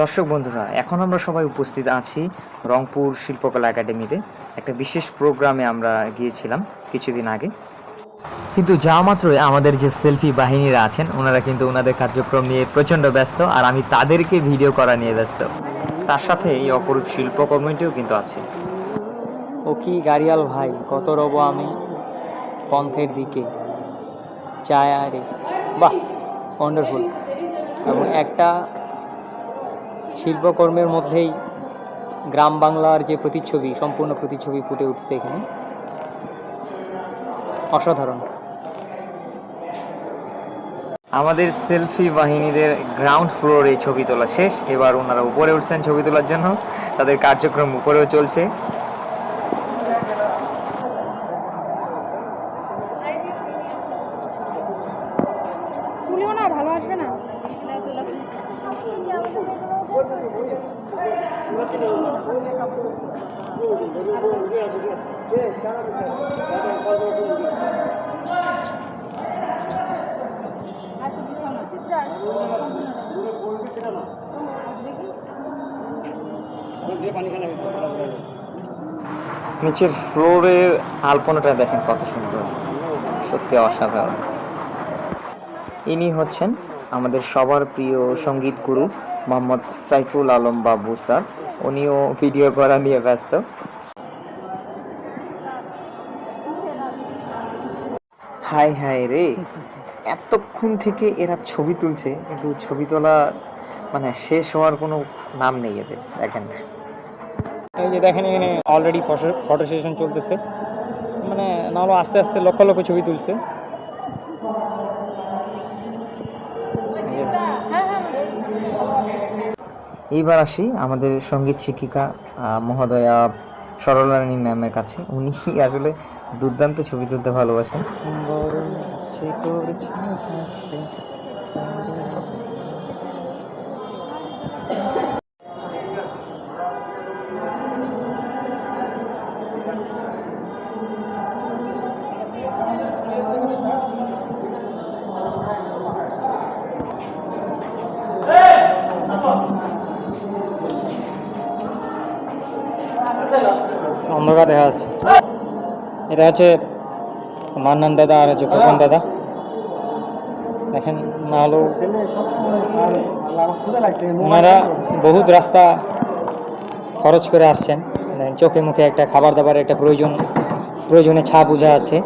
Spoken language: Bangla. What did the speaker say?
দর্শক বন্ধুরা, এখন আমরা সবাই উপস্থিত আছি রংপুর শিল্পকলা একাডেমিতে। একটা বিশেষ প্রোগ্রামে আমরা গিয়েছিলাম কিছুদিন আগে। কিন্তু যা মাত্রই আমাদের যে সেলফি বাহিনীরা আছেন, ওনারা কিন্তু ওনাদের কার্যক্রম নিয়ে প্রচণ্ড ব্যস্ত আর আমি তাদেরকে ভিডিও করা নিয়ে ব্যস্ত। তার সাথে এই অপরূপ শিল্পকর্মটিও কিন্তু আছে। ও কি গাড়িয়াল ভাই, কত রব আমি পন্থের দিকে। চায় আরে, বাহ ওয়ান্ডারফুল এবং একটা শিল্পকর্মের মধ্যেই গ্রাম বাংলার যে প্রতিচ্ছবি, সম্পূর্ণ প্রতিচ্ছবি ফুটে উঠছে এখানে। অসাধারণ। আমাদের সেলফি বাহিনীদের গ্রাউন্ড ফ্লোরে ছবি তোলা শেষ। এবার ওনারা উপরে উঠছেন ছবি তোলার জন্য। তাদের কার্যক্রম উপরেও চলছে। ভালো আসবে না? নিচের ফ্লোরের আলপনাটা দেখেন কত সুন্দর। সত্যি অসাধারণ। ইনি হচ্ছেন আমাদের সবার প্রিয় সংগীত গুরু মোহাম্মদ সাইফুল আলম বাবু, স্যার। উনিও ভিডিও করা নিয়ে ব্যস্ত। হাই হাই রে। এতক্ষণ থেকে এরা ছবি তুলছে, কিন্তু ছবি তোলা মানে শেষ হওয়ার কোনো নাম নেই এদের, দেখেন। এই যে দেখেন, এখানে অলরেডি ফটো সেশন চলতেছে। মানে নাহলে আস্তে আস্তে লক্ষ লক্ষ ছবি তুলছে। এইবার আসি আমাদের সংগীত শিক্ষিকা মহোদয়া সরলারানী ম্যামের কাছে। উনি আসলে দুর্দান্ত ছবি তুলতে ভালোবাসেন। Thank ইচ্ছে অন্ধকার দেখা যাচ্ছে। এটা হচ্ছে মান্নান দাদা আর হচ্ছে খোকন দাদা। দেখেন ওনারা বহুত রাস্তা খরচ করে আসছেন। চোখে মুখে একটা খাবার দাবার একটা প্রয়োজন প্রয়োজনে ছাপ বোঝা আছে।